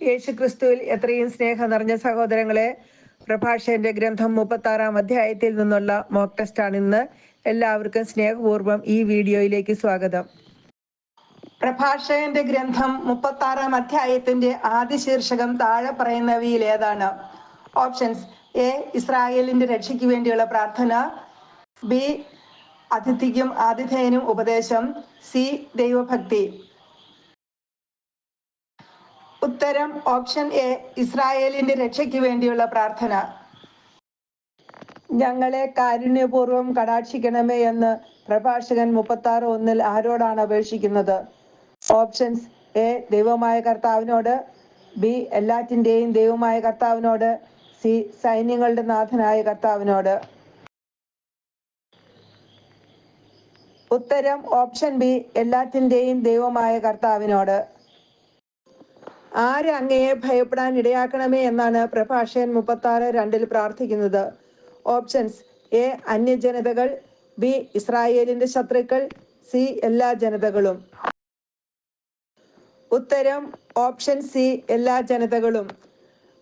യേശുക്രിസ്തുവിൽ എത്രയും സ്നേഹം നിറഞ്ഞ സഹോദരങ്ങളെ പ്രഭാഷകന്റെ ഗ്രന്ഥം മുപ്പത്തി ആറാം അധ്യായത്തിൽ നിന്നുള്ള മോക്ക് ആണ് ഇന്ന്. എല്ലാവർക്കും സ്നേഹപൂർവം ഈ വീഡിയോയിലേക്ക് സ്വാഗതം. പ്രഭാഷകന്റെ ഗ്രന്ഥം മുപ്പത്തി ആറാം അധ്യായത്തിന്റെ ആദ്യ ശീർഷകം താഴെ പറയുന്നവയിൽ ഏതാണ്? ഓപ്ഷൻസ് എ ഇസ്രായേലിന്റെ രക്ഷയ്ക്ക് വേണ്ടിയുള്ള പ്രാർത്ഥന. ബി അതിഥിക്കും ആതിഥേയനും ഉപദേശം. സി ദൈവഭക്തി. ഉത്തരം ഓപ്ഷൻ എ ഇസ്രായേലിന്റെ രക്ഷയ്ക്ക് വേണ്ടിയുള്ള പ്രാർത്ഥന. ഞങ്ങളെ കാരുണ്യപൂർവം കടാക്ഷിക്കണമേ എന്ന് പ്രഭാഷകൻ മുപ്പത്തി ആറ് ഒന്നിൽ ആരോടാണ് അപേക്ഷിക്കുന്നത്? ഓപ്ഷൻസ് എ ദൈവമായ കർത്താവിനോട്. ബി എല്ലാറ്റിന്റെയും ദൈവമായ കർത്താവിനോട്. സി സൈന്യങ്ങളുടെ നാഥനായ കർത്താവിനോട്. ഉത്തരം ഓപ്ഷൻ ബി എല്ലാറ്റിന്റെയും ദൈവമായ കർത്താവിനോട്. ആര് അങ്ങയെ ഭയപ്പെടാൻ ഇടയാക്കണമേ എന്നാണ് പ്രഭാഷകൻ മുപ്പത്തി ആറ് രണ്ടിൽ പ്രാർത്ഥിക്കുന്നത്. ഓപ്ഷൻസ് എ അന്യജനതകൾ ബി ഇസ്രായേലിന്റെ ശത്രുക്കൾ സി എല്ലാ ജനതകളും. ഉത്തരം ഓപ്ഷൻ സി എല്ലാ ജനതകളും.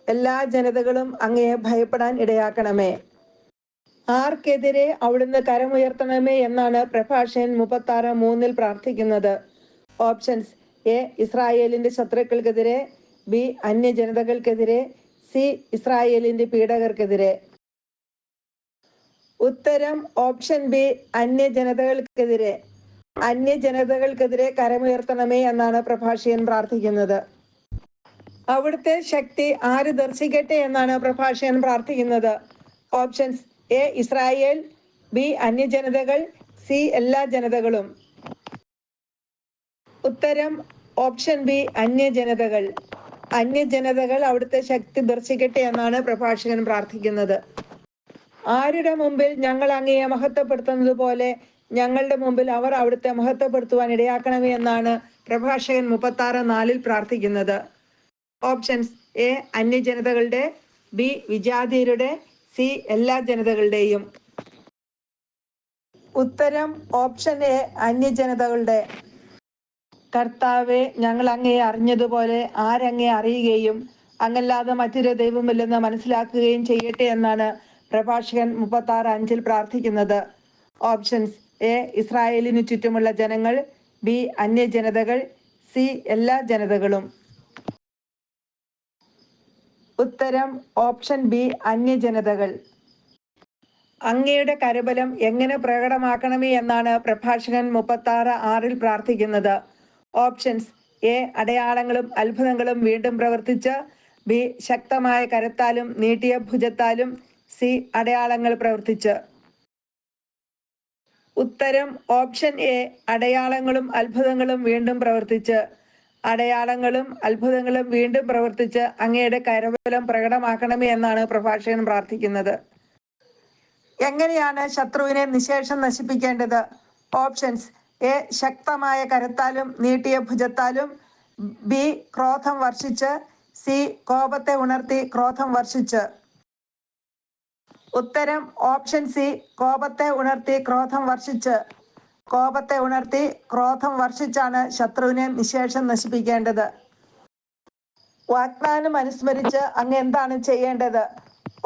എല്ലാ ജനതകളും അങ്ങയെ ഭയപ്പെടാൻ ഇടയാക്കണമേ. ആർക്കെതിരെ അവിടുന്ന് കരമുയർത്തണമേ എന്നാണ് പ്രഭാഷകൻ മുപ്പത്തി ആറ് മൂന്നിൽ പ്രാർത്ഥിക്കുന്നത്. ഓപ്ഷൻസ് എ ഇസ്രായേലിന്റെ ശത്രുക്കൾക്കെതിരെ ബി അന്യജനതകൾക്കെതിരെ സി ഇസ്രായേലിന്റെ പീഡകർക്കെതിരെ. ഉത്തരം ഓപ്ഷൻ ബി അന്യജനതകൾക്കെതിരെ. അന്യജനതകൾക്കെതിരെ കരമുയർത്തണമേ എന്നാണ് പ്രഭാഷകൻ പ്രാർത്ഥിക്കുന്നത്. അവിടുത്തെ ശക്തി ആര് ദർശിക്കട്ടെ എന്നാണ് പ്രഭാഷകൻ പ്രാർത്ഥിക്കുന്നത്. ഓപ്ഷൻസ് എ ഇസ്രായേൽ ബി അന്യജനതകൾ സി എല്ലാ ജനതകളും. ഉത്തരം ഓപ്ഷൻ ബി അന്യജനതകൾ. അന്യജനതകൾ അവിടുത്തെ ശക്തി ദർശിക്കട്ടെ എന്നാണ് പ്രഭാഷകൻ പ്രാർത്ഥിക്കുന്നത്. ആരുടെ മുമ്പിൽ ഞങ്ങൾ അങ്ങയെ മഹത്വപ്പെടുത്തുന്നത് പോലെ ഞങ്ങളുടെ മുമ്പിൽ അവർ അവിടുത്തെ മഹത്വപ്പെടുത്തുവാൻ ഇടയാക്കണമേ എന്നാണ് പ്രഭാഷകൻ മുപ്പത്തി ആറ് നാലിൽ പ്രാർത്ഥിക്കുന്നത്. ഓപ്ഷൻസ് എ അന്യജനതകളുടെ ബി വിജാതീയരുടെ സി എല്ലാ ജനതകളുടെയും. ഉത്തരം ഓപ്ഷൻ എ അന്യജനതകളുടെ. കർത്താവെ ഞങ്ങൾ അങ്ങയെ അറിഞ്ഞതുപോലെ ആരങ്ങയെ അറിയുകയും അങ്ങല്ലാതെ മറ്റൊരു ദൈവമില്ലെന്ന് മനസ്സിലാക്കുകയും ചെയ്യട്ടെ എന്നാണ് പ്രഭാഷകൻ മുപ്പത്തി ആറ് അഞ്ചിൽ പ്രാർത്ഥിക്കുന്നത്. ഓപ്ഷൻസ് എ ഇസ്രായേലിനു ചുറ്റുമുള്ള ജനങ്ങൾ ബി അന്യ ജനതകൾ സി എല്ലാ ജനതകളും. ഉത്തരം ഓപ്ഷൻ ബി അന്യ ജനതകൾ അങ്ങയുടെ കരബലം എങ്ങനെ പ്രകടമാക്കണമേ എന്നാണ് പ്രഭാഷകൻ മുപ്പത്തി ആറ് ആറിൽ പ്രാർത്ഥിക്കുന്നത്. ഓപ്ഷൻസ്. എ അടയാളങ്ങളും അത്ഭുതങ്ങളും വീണ്ടും പ്രവർത്തിച്ച്. ബി ശക്തമായ കരത്താലും നീട്ടിയ ഭുജത്താലും. സി അടയാളങ്ങൾ പ്രവർത്തിച്ച്. ഉത്തരം ഓപ്ഷൻ എ അടയാളങ്ങളും അത്ഭുതങ്ങളും വീണ്ടും പ്രവർത്തിച്ച്. അടയാളങ്ങളും അത്ഭുതങ്ങളും വീണ്ടും പ്രവർത്തിച്ച് അങ്ങയുടെ കരബലം പ്രകടമാക്കണമേ എന്നാണ് പ്രഭാഷകൻ പ്രാർത്ഥിക്കുന്നത്. എങ്ങനെയാണ് ശത്രുവിനെ നിശേഷം നശിപ്പിക്കേണ്ടത്? ഓപ്ഷൻസ് എ ശക്തമായ കരത്താലും നീട്ടിയ ഭുജത്താലും ബി ക്രോധം വർഷിച്ച് സി കോപത്തെ ഉണർത്തി ക്രോധം വർഷിച്ച്. ഉത്തരം ഓപ്ഷൻ സി കോപത്തെ ഉണർത്തി ക്രോധം വർഷിച്ച്. കോപത്തെ ഉണർത്തി ക്രോധം വർഷിച്ചാണ് ശത്രുവിനെ നിശേഷം നശിപ്പിക്കേണ്ടത്. വാഗ്ദാനം അനുസ്മരിച്ച് അങ്ങ് എന്താണ് ചെയ്യേണ്ടത്?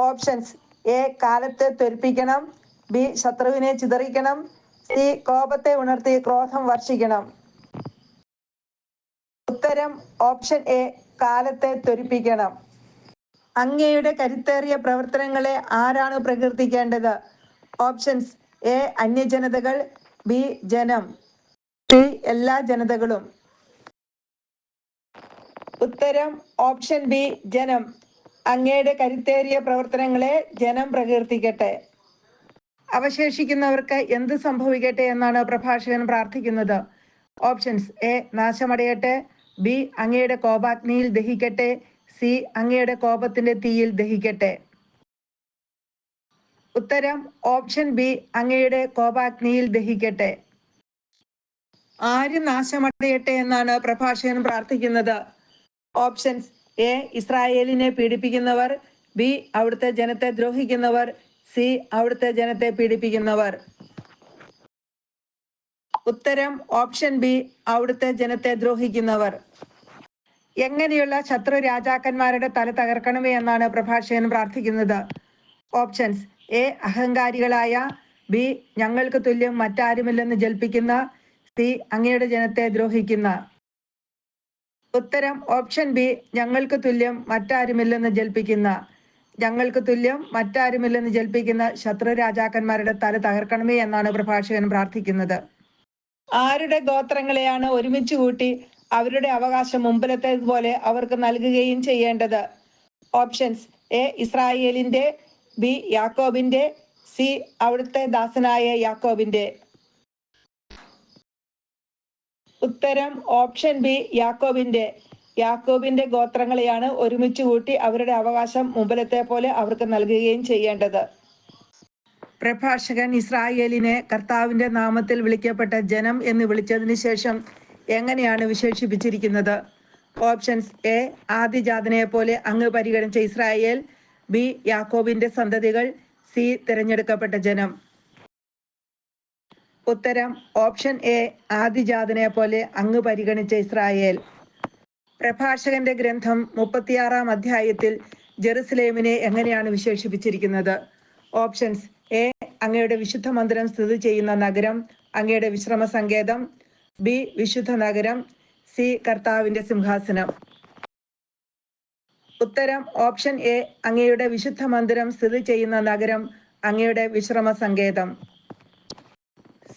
ഓപ്ഷൻസ് എ കാലത്തെ ത്വരിപ്പിക്കണം ബി ശത്രുവിനെ ചിതറിക്കണം സി കോപത്തെ ഉണർത്തി ക്രോധം വർഷിക്കണം. ഉത്തരം ഓപ്ഷൻ എ കാലത്തെ ത്വരിപ്പിക്കണം. അങ്ങയുടെ കരുത്തേറിയ പ്രവർത്തനങ്ങളെ ആരാണ് പ്രകീർത്തിക്കേണ്ടത്? ഓപ്ഷൻസ് എ അന്യജനതകൾ ബി ജനം. സി എല്ലാ ജനതകളും. ഉത്തരം ഓപ്ഷൻ ബി ജനം. അങ്ങയുടെ കരുത്തേറിയ പ്രവർത്തനങ്ങളെ ജനം പ്രകീർത്തിക്കട്ടെ. അവശേഷിക്കുന്നവർക്ക് എന്ത് സംഭവിക്കട്ടെ എന്നാണ് പ്രഭാഷകൻ പ്രാർത്ഥിക്കുന്നത്. Options A നാശമടയട്ടെ. ബി അങ്ങയുടെ കോപാഗ്നിയിൽ ദഹിക്കട്ടെ. സി അങ്ങയുടെ കോപത്തിന്റെ തീയിൽ ദഹിക്കട്ടെ. ഉത്തരം ഓപ്ഷൻ ബി അങ്ങയുടെ കോപാഗ്നിയിൽ ദഹിക്കട്ടെ. ആര് നാശമടയട്ടെ എന്നാണ് പ്രഭാഷകൻ പ്രാർത്ഥിക്കുന്നത്. ഓപ്ഷൻസ് എ ഇസ്രായേലിനെ പീഡിപ്പിക്കുന്നവർ. ബി അവിടുത്തെ ജനത്തെ ദ്രോഹിക്കുന്നവർ. സി അവിടുത്തെ ജനത്തെ പീഡിപ്പിക്കുന്നവർ. ഉത്തരം ഓപ്ഷൻ ബി അവിടുത്തെ ജനത്തെ ദ്രോഹിക്കുന്നവർ. എങ്ങനെയുള്ള ശത്രു രാജാക്കന്മാരുടെ തല തകർക്കണമേ എന്നാണ് പ്രഭാഷകൻ പ്രാർത്ഥിക്കുന്നത്. ഓപ്ഷൻസ് എ അഹങ്കാരികളായ ബി ഞങ്ങൾക്ക് തുല്യം മറ്റാരുമില്ലെന്ന് ജൽപ്പിക്കുന്ന സി അങ്ങയുടെ ജനത്തെ ദ്രോഹിക്കുന്ന. ഉത്തരം ഓപ്ഷൻ ബി ഞങ്ങൾക്ക് തുല്യം മറ്റാരുമില്ലെന്ന് ജൽപ്പിക്കുന്ന. ഞങ്ങൾക്ക് തുല്യം മറ്റാരുമില്ലെന്ന് ജൽപ്പിക്കുന്ന ശത്രു രാജാക്കന്മാരുടെ തല തകർക്കണമേ എന്നാണ് പ്രഭാഷകൻ പ്രാർത്ഥിക്കുന്നത്. ആരുടെ ഗോത്രങ്ങളെയാണ് ഒരുമിച്ച് കൂട്ടി അവരുടെ അവകാശം മുമ്പിലത്തേതുപോലെ അവർക്ക് നൽകുകയും ചെയ്യേണ്ടത്? ഓപ്ഷൻസ്. എ. ഇസ്രായേലിന്റെ ബി. യാക്കോബിന്റെ സി. അവിടുത്തെ ദാസനായ യാക്കോബിന്റെ ഉത്തരം ഓപ്ഷൻ ബി യാക്കോബിന്റെ യാക്കോബിന്റെ ഗോത്രങ്ങളെയാണ് ഒരുമിച്ച് കൂട്ടി അവരുടെ അവകാശം മുമ്പിലത്തെ പോലെ അവർക്ക് നൽകുകയും ചെയ്യേണ്ടത്. പ്രഭാഷകൻ ഇസ്രായേലിനെ കർത്താവിന്റെ നാമത്തിൽ വിളിക്കപ്പെട്ട ജനം എന്ന് വിളിച്ചതിന് ശേഷം എങ്ങനെയാണ് വിശേഷിപ്പിച്ചിരിക്കുന്നത്? ഓപ്ഷൻസ് എ ആദിജാതനെ പോലെ അങ്ങ് പരിഗണിച്ച ഇസ്രായേൽ ബി യാക്കോബിന്റെ സന്തതികൾ സി തിരഞ്ഞെടുക്കപ്പെട്ട ജനം. ഉത്തരം ഓപ്ഷൻ എ ആദിജാതനെ പോലെ അങ്ങ് പരിഗണിച്ച ഇസ്രായേൽ. പ്രഭാഷകന്റെ ഗ്രന്ഥം മുപ്പത്തിയാറാം അധ്യായത്തിൽ ജെറുസലേമിനെ എങ്ങനെയാണ് വിശേഷിപ്പിച്ചിരിക്കുന്നത്? Options A. അങ്ങയുടെ വിശുദ്ധ മന്ദിരം സ്ഥിതി ചെയ്യുന്ന നഗരം. അങ്ങയുടെ വിശ്രമ സങ്കേതം. ബി. വിശുദ്ധ നഗരം. സി. കർത്താവിന്റെ സിംഹാസനം. ഉത്തരം ഓപ്ഷൻ എ. അങ്ങയുടെ വിശുദ്ധ മന്ദിരം സ്ഥിതി ചെയ്യുന്ന നഗരം. അങ്ങയുടെ വിശ്രമ സങ്കേതം.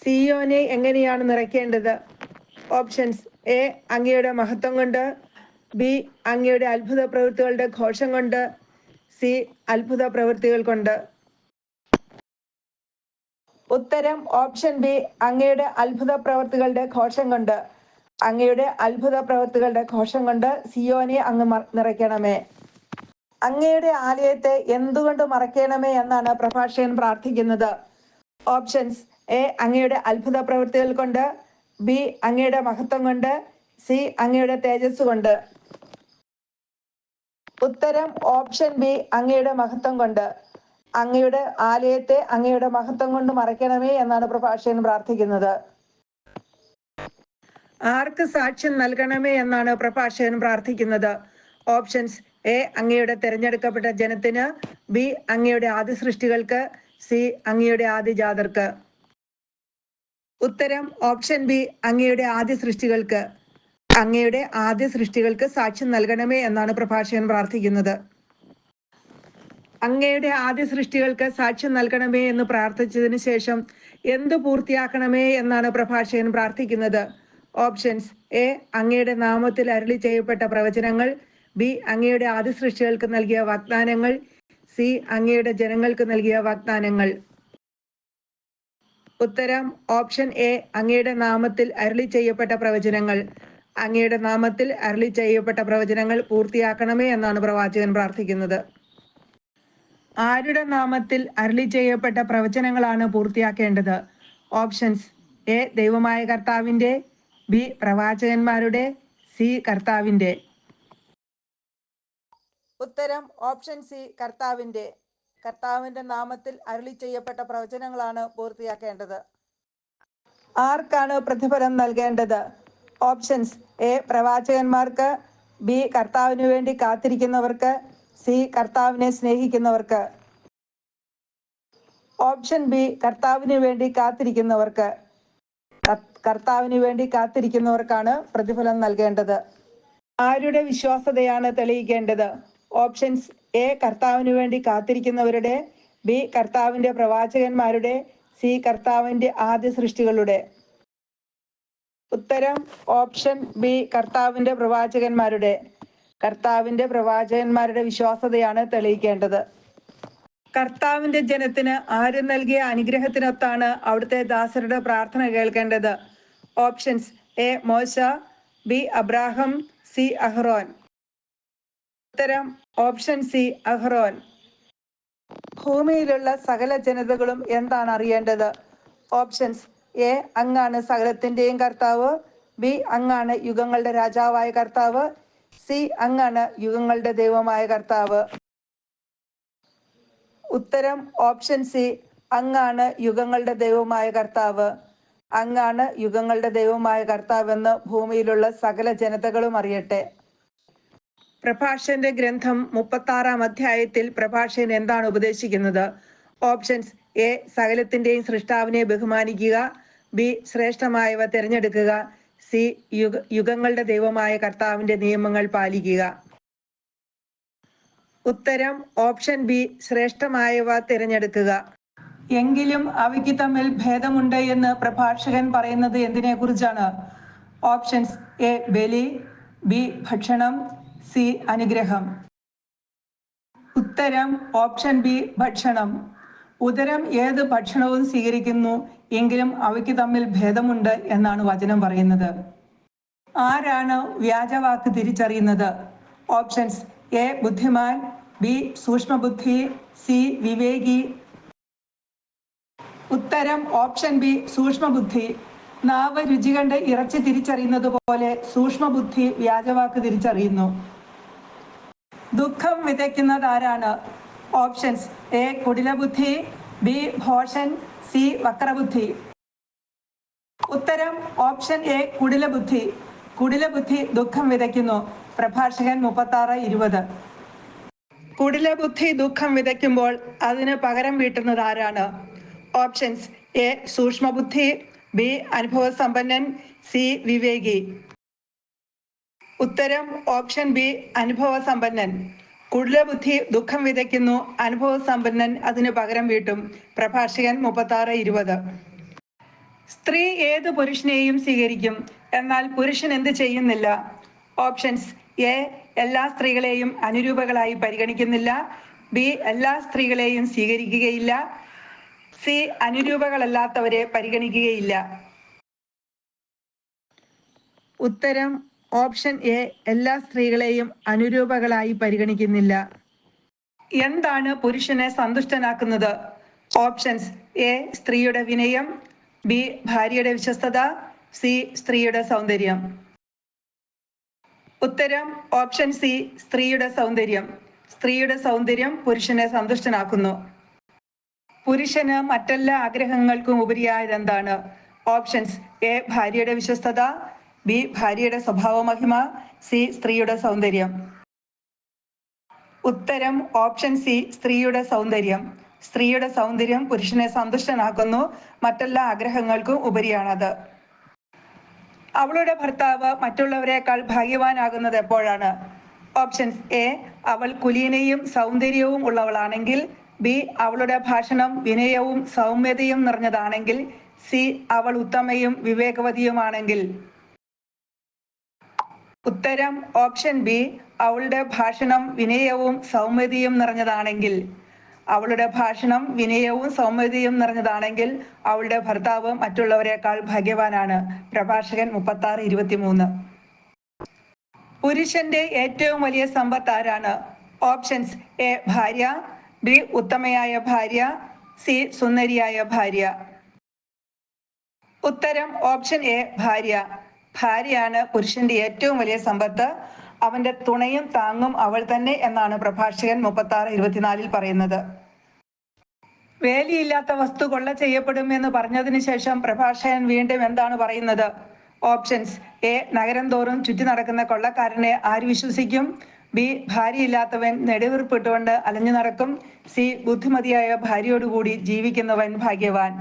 സിയോനെ എങ്ങനെയാണ് നിറയ്ക്കേണ്ടത്? Options A. അങ്ങയുടെ മഹത്വം കൊണ്ട്. ബി അങ്ങയുടെ അത്ഭുത പ്രവൃത്തികളുടെ ഘോഷം കൊണ്ട് സി അത്ഭുത പ്രവൃത്തികൾ കൊണ്ട്. ഉത്തരം ഓപ്ഷൻ ബി അങ്ങയുടെ അത്ഭുത പ്രവൃത്തികളുടെ ഘോഷം കൊണ്ട്. അങ്ങയുടെ അത്ഭുത പ്രവൃത്തികളുടെ ഘോഷം കൊണ്ട് സിയോനെ അങ്ങ് നിറയ്ക്കണമേ. അങ്ങയുടെ ആലയത്തെ എന്തുകൊണ്ട് മറയ്ക്കണമേ എന്നാണ് പ്രഭാഷകൻ പ്രാർത്ഥിക്കുന്നത്. ഓപ്ഷൻസ് എ അങ്ങയുടെ അത്ഭുത പ്രവൃത്തികൾ കൊണ്ട് ബി അങ്ങയുടെ മഹത്വം കൊണ്ട് സി അങ്ങയുടെ തേജസ് കൊണ്ട്. ഉത്തരം ഓപ്ഷൻ ബി അങ്ങയുടെ മഹത്വം കൊണ്ട്. അങ്ങയുടെ ആലയത്തെ അങ്ങയുടെ മഹത്വം കൊണ്ട് മറയ്ക്കണമേ എന്നാണ് പ്രഭാഷകൻ പ്രാർത്ഥിക്കുന്നത്. ആർക്ക് സാക്ഷ്യം നൽകണമേ എന്നാണ് പ്രഭാഷകൻ പ്രാർത്ഥിക്കുന്നത്. ഓപ്ഷൻസ് എ അങ്ങയുടെ തിരഞ്ഞെടുക്കപ്പെട്ട ജനത്തിന് ബി അങ്ങയുടെ ആദ്യ സൃഷ്ടികൾക്ക് സി അങ്ങയുടെ ആദിജാതർക്ക് ഉത്തരം ഓപ്ഷൻ ബി അങ്ങയുടെ ആദ്യ സൃഷ്ടികൾക്ക്. അങ്ങയുടെ ആദ്യ സൃഷ്ടികൾക്ക് സാക്ഷ്യം നൽകണമേ എന്നാണ് പ്രഭാഷകൻ പ്രാർത്ഥിക്കുന്നത്. അങ്ങയുടെ ആദ്യ സൃഷ്ടികൾക്ക് സാക്ഷ്യം നൽകണമേ എന്ന് പ്രാർത്ഥിച്ചതിന് ശേഷം എന്ത് പൂർത്തിയാക്കണമേ എന്നാണ് പ്രഭാഷകൻ പ്രാർത്ഥിക്കുന്നത്. Options A. അങ്ങയുടെ നാമത്തിൽ അരളി ചെയ്യപ്പെട്ട പ്രവചനങ്ങൾ. ബി. അങ്ങയുടെ ആദ്യ സൃഷ്ടികൾക്ക് നൽകിയ വാഗ്ദാനങ്ങൾ. സി. അങ്ങയുടെ ജനങ്ങൾക്ക് നൽകിയ വാഗ്ദാനങ്ങൾ. ഉത്തരം ഓപ്ഷൻ എ. അങ്ങയുടെ നാമത്തിൽ അരളി ചെയ്യപ്പെട്ട പ്രവചനങ്ങൾ. അങ്ങയുടെ നാമത്തിൽ അരളി ചെയ്യപ്പെട്ട പ്രവചനങ്ങൾ പൂർത്തിയാക്കണമേ എന്നാണ് പ്രവാചകൻ പ്രാർത്ഥിക്കുന്നത്. ആരുടെ നാമത്തിൽ അരളി ചെയ്യപ്പെട്ട പ്രവചനങ്ങളാണ് പൂർത്തിയാക്കേണ്ടത്? ഓപ്ഷൻസ് എ ദൈവമായ കർത്താവിന്റെ ബി പ്രവാചകന്മാരുടെ സി കർത്താവിന്റെ. ഉത്തരം ഓപ്ഷൻ സി കർത്താവിന്റെ. കർത്താവിന്റെ നാമത്തിൽ അരളി ചെയ്യപ്പെട്ട പ്രവചനങ്ങളാണ് പൂർത്തിയാക്കേണ്ടത്. ആർക്കാണ് പ്രതിഫലം നൽകേണ്ടത്? ഓപ്ഷൻസ് എ പ്രവാചകന്മാർക്ക് ബി കർത്താവിന് വേണ്ടി കാത്തിരിക്കുന്നവർക്ക് സി കർത്താവിനെ സ്നേഹിക്കുന്നവർക്ക്. ഓപ്ഷൻ ബി കർത്താവിന് വേണ്ടി കാത്തിരിക്കുന്നവർക്ക്. കർ- കർത്താവിന് വേണ്ടി കാത്തിരിക്കുന്നവർക്കാണ് പ്രതിഫലം നൽകേണ്ടത്. ആരുടെ വിശ്വാസതയാണ് തെളിയിക്കേണ്ടത്? ഓപ്ഷൻസ് എ കർത്താവിന് വേണ്ടി കാത്തിരിക്കുന്നവരുടെ ബി കർത്താവിന്റെ പ്രവാചകന്മാരുടെ സി കർത്താവിന്റെ ആദ്യ സൃഷ്ടികളുടെ. ഉത്തരം ഓപ്ഷൻ ബി കർത്താവിന്റെ പ്രവാചകന്മാരുടെ കർത്താവിന്റെ പ്രവാചകന്മാരുടെ വിശ്വാസതയാണ് തെളിയിക്കേണ്ടത്. കർത്താവിന്റെ ജനത്തിന് ആര് നൽകിയ അനുഗ്രഹത്തിനൊത്താണ് അവിടുത്തെ ദാസരുടെ പ്രാർത്ഥന കേൾക്കേണ്ടത്? ഓപ്ഷൻസ് എ മോശ ബി അബ്രാഹം സി അഹ്റോൻ. ഉത്തരം ഓപ്ഷൻ സി അഹ്റോൻ. ഭൂമിയിലുള്ള സകല ജനതകളും എന്താണ് അറിയേണ്ടത്? ഓപ്ഷൻസ് എ അങ്ങാണ് സകലത്തിന്റെയും കർത്താവ്. ബി അങ്ങാണ് യുഗങ്ങളുടെ രാജാവായ കർത്താവ്. സി അങ്ങാണ് യുഗങ്ങളുടെ ദൈവമായ കർത്താവ്. ഉത്തരം ഓപ്ഷൻ സി അങ്ങാണ് യുഗങ്ങളുടെ ദൈവമായ കർത്താവ്. അങ്ങാണ് യുഗങ്ങളുടെ ദൈവമായ കർത്താവെന്ന് ഭൂമിയിലുള്ള സകല ജനതകളും അറിയട്ടെ. പ്രഭാഷന്റെ ഗ്രന്ഥം മുപ്പത്താറാം അധ്യായത്തിൽ പ്രഭാഷൻ എന്താണ് ഉപദേശിക്കുന്നത്? ഓപ്ഷൻസ് എ സകലത്തിന്റെയും സൃഷ്ടാവിനെ ബഹുമാനിക്കുക. ബി ശ്രേഷ്ഠമായവ തിരഞ്ഞെടുക്കുക. സി യുഗ യുഗങ്ങളുടെ ദൈവമായ കർത്താവിന്റെ നിയമങ്ങൾ പാലിക്കുക. ഉത്തരം ഓപ്ഷൻ ബി ശ്രേഷ്ഠമായവ തിരഞ്ഞെടുക്കുക. എങ്കിലും അവയ്ക്ക് തമ്മിൽ ഭേദമുണ്ട് എന്ന് പ്രഭാഷകൻ പറയുന്നത് എന്തിനെ കുറിച്ചാണ് ഓപ്ഷൻസ് എ ബലി ബി ഭക്ഷണം സി അനുഗ്രഹം. ഉത്തരം ഓപ്ഷൻ ബി ഭക്ഷണം. ഉദരം ഏത് ഭക്ഷണവും സ്വീകരിക്കുന്നു എങ്കിലും അവയ്ക്ക് തമ്മിൽ ഭേദമുണ്ട് എന്നാണ് വചനം പറയുന്നത്. ആരാണ് വ്യാജവാക്ക് തിരിച്ചറിയുന്നത്? ഓപ്ഷൻസ് എ ബുദ്ധിമാൻ ബി സൂക്ഷ്മബുദ്ധി സി വിവേകി. ഉത്തരം ഓപ്ഷൻ ബി സൂക്ഷ്മബുദ്ധി. നാവ് രുചി കണ്ട് ഇറച്ചി തിരിച്ചറിയുന്നത് പോലെ സൂക്ഷ്മബുദ്ധി വ്യാജവാക്ക് തിരിച്ചറിയുന്നു. ദുഃഖം വിതയ്ക്കുന്നത് ആരാണ് ഓപ്ഷൻസ്. എ കുടിലബുദ്ധി ബി ഭോഷൻ സി വക്രബുദ്ധി. ഉത്തരം ഓപ്ഷൻ എ കുടിലബുദ്ധി. കുടിലബുദ്ധി ദുഃഖം വിതയ്ക്കുന്നു. പ്രഭാഷകൻ മുപ്പത്തി ആറ് ഇരുപത്. കുടിലബുദ്ധി ദുഃഖം വിതയ്ക്കുമ്പോൾ അതിന് പകരം വീട്ടുന്നത് ആരാണ്? ഓപ്ഷൻസ് എ സൂക്ഷ്മബുദ്ധി ബി അനുഭവസമ്പന്നൻ സി വിവേകി. ഉത്തരം ഓപ്ഷൻ ബി അനുഭവസമ്പന്നൻ. കുടിലബുദ്ധി ദുഃഖം വിതയ്ക്കുന്നു. അനുഭവ സമ്പന്നൻ അതിന് പകരം വീട്ടും. പ്രഭാഷകൻ മുപ്പത്തി ആറ് ഇരുപത്. സ്ത്രീ ഏത് പുരുഷനെയും സ്വീകരിക്കും. എന്നാൽ പുരുഷൻ എന്ത് ചെയ്യുന്നില്ല? ഓപ്ഷൻസ്. എ. എല്ലാ സ്ത്രീകളെയും അനുരൂപകളായി പരിഗണിക്കുന്നില്ല. ബി. എല്ലാ സ്ത്രീകളെയും സ്വീകരിക്കുകയില്ല. സി. അനുരൂപകളല്ലാത്തവരെ പരിഗണിക്കുകയില്ല. ഉത്തരം ഓപ്ഷൻ എ എല്ലാ സ്ത്രീകളെയും അനുരൂപകളായി പരിഗണിക്കുന്നില്ല. എന്താണ് പുരുഷനെ സന്തുഷ്ടനാക്കുന്നത്? ഓപ്ഷൻസ് എ സ്ത്രീയുടെ വിനയം ബി ഭാര്യയുടെ വിശ്വസ്തത സി സ്ത്രീയുടെ സൗന്ദര്യം. ഉത്തരം ഓപ്ഷൻ സി സ്ത്രീയുടെ സൗന്ദര്യം. സ്ത്രീയുടെ സൗന്ദര്യം പുരുഷനെ സന്തുഷ്ടനാക്കുന്നു. പുരുഷന് മറ്റെല്ലാ ആഗ്രഹങ്ങൾക്കും ഉപരിയായത് എന്താണ് ഓപ്ഷൻസ് എ ഭാര്യയുടെ വിശ്വസ്തത ബി ഭാര്യയുടെ സ്വഭാവ മഹിമ സി സ്ത്രീയുടെ സൗന്ദര്യം. ഉത്തരം ഓപ്ഷൻ സി സ്ത്രീയുടെ സൗന്ദര്യം. സ്ത്രീയുടെ സൗന്ദര്യം പുരുഷനെ സന്തുഷ്ടനാക്കുന്നു മറ്റെല്ലാ ആഗ്രഹങ്ങൾക്കും ഉപരിയാണത്. അവളുടെ ഭർത്താവ് മറ്റുള്ളവരെക്കാൾ ഭാഗ്യവാനാകുന്നത് എപ്പോഴാണ്? ഓപ്ഷൻസ് എ അവൾ കുലീനയും സൗന്ദര്യവും ഉള്ളവളാണെങ്കിൽ ബി അവളുടെ ഭാഷണം വിനയവും സൗമ്യതയും നിറഞ്ഞതാണെങ്കിൽ സി അവൾ ഉത്തമയും വിവേകവതിയുമാണെങ്കിൽ. ഉത്തരം ഓപ്ഷൻ ബി അവളുടെ ഭാഷണം വിനയവും സൗമ്യതയും നിറഞ്ഞതാണെങ്കിൽ. അവളുടെ ഭാഷണം വിനയവും സൗമ്യതയും നിറഞ്ഞതാണെങ്കിൽ അവളുടെ ഭർത്താവ് മറ്റുള്ളവരെക്കാൾ ഭാഗ്യവാനാണ്. പ്രഭാഷകൻ മുപ്പത്തി ആറ് ഇരുപത്തിമൂന്ന്. പുരുഷന്റെ ഏറ്റവും വലിയ സമ്പത്ത് ആരാണ്? ഓപ്ഷൻസ് എ ഭാര്യ ബി ഉത്തമയായ ഭാര്യ സി സുന്ദരിയായ ഭാര്യ. ഉത്തരം ഓപ്ഷൻ എ ഭാര്യ. ഭാര്യയാണ് പുരുഷന്റെ ഏറ്റവും വലിയ സമ്പത്ത്. അവന്റെ തുണയും താങ്ങും അവൾ തന്നെ എന്നാണ് പ്രഭാഷകൻ മുപ്പത്തി ആറ് ഇരുപത്തിനാലിൽ പറയുന്നത്. വേലിയില്ലാത്ത വസ്തു കൊള്ള ചെയ്യപ്പെടും എന്ന് പറഞ്ഞതിന് ശേഷം പ്രഭാഷകൻ വീണ്ടും എന്താണ് പറയുന്നത്? ഓപ്ഷൻസ്. എ. നഗരം തോറും ചുറ്റി നടക്കുന്ന കൊള്ളക്കാരനെ ആര് വിശ്വസിക്കും? ബി. ഭാര്യയില്ലാത്തവൻ നെടുവീർപ്പിട്ടുകൊണ്ട് അലഞ്ഞു നടക്കും. സി. ബുദ്ധിമതിയായ ഭാര്യയോടുകൂടി ജീവിക്കുന്നവൻ ഭാഗ്യവാൻ.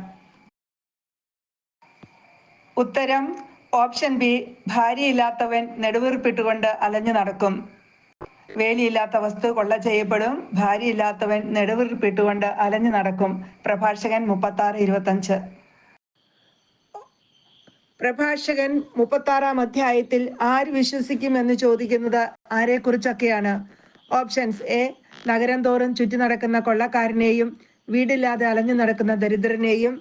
ഉത്തരം. ഓപ്ഷൻ ബി ഭാര്യയില്ലാത്തവൻ നെടുവീർപ്പിട്ടുകൊണ്ട് അലഞ്ഞു നടക്കും. വേലിയില്ലാത്ത വസ്തു കൊള്ള ചെയ്യപ്പെടും. ഭാര്യയില്ലാത്തവൻ നെടുവീർപ്പിട്ടുകൊണ്ട് അലഞ്ഞു നടക്കും. പ്രഭാഷകൻ മുപ്പത്തി ആറ് ഇരുപത്തഞ്ച്. പ്രഭാഷകൻ മുപ്പത്തി ആറാം അധ്യായത്തിൽ ആര് വിശ്വസിക്കും എന്ന് ചോദിക്കുന്നത് ആരെക്കുറിച്ചൊക്കെയാണ്? ഓപ്ഷൻസ് എ നഗരം തോറും ചുറ്റി നടക്കുന്ന കൊള്ളക്കാരനെയും വീടില്ലാതെ അലഞ്ഞു നടക്കുന്ന ദരിദ്രനെയും.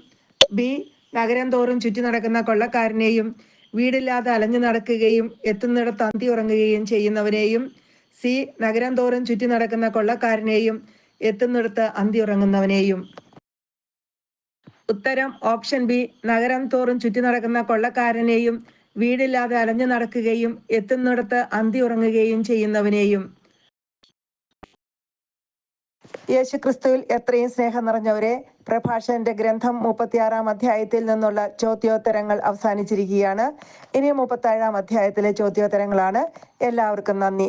ബി നഗരം തോറും ചുറ്റി നടക്കുന്ന കൊള്ളക്കാരനെയും. വീടില്ലാതെ അലഞ്ഞു നടക്കുകയും എത്തുന്നിടത്ത് അന്തി ഉറങ്ങുകയും ചെയ്യുന്നവനെയും സി നഗരം തോറും ചുറ്റി നടക്കുന്ന കൊള്ളക്കാരനെയും എത്തുന്നിടത്ത് അന്തി ഉറങ്ങുന്നവനെയും. ഉത്തരം ഓപ്ഷൻ ബി നഗരം തോറും ചുറ്റി നടക്കുന്ന കൊള്ളക്കാരനെയും വീടില്ലാതെ അലഞ്ഞു നടക്കുകയും എത്തുന്നിടത്ത് അന്തി ഉറങ്ങുകയും ചെയ്യുന്നവനെയും. യേശുക്രിസ്തുവിൽ എത്രയും സ്നേഹം നിറഞ്ഞവരെ പ്രഭാഷകന്റെ ഗ്രന്ഥം മുപ്പത്തിയാറാം അധ്യായത്തിൽ നിന്നുള്ള ചോദ്യോത്തരങ്ങൾ അവസാനിച്ചിരിക്കുകയാണ്. ഇനി മുപ്പത്തേഴാം അധ്യായത്തിലെ ചോദ്യോത്തരങ്ങളാണ്. എല്ലാവർക്കും നന്ദി.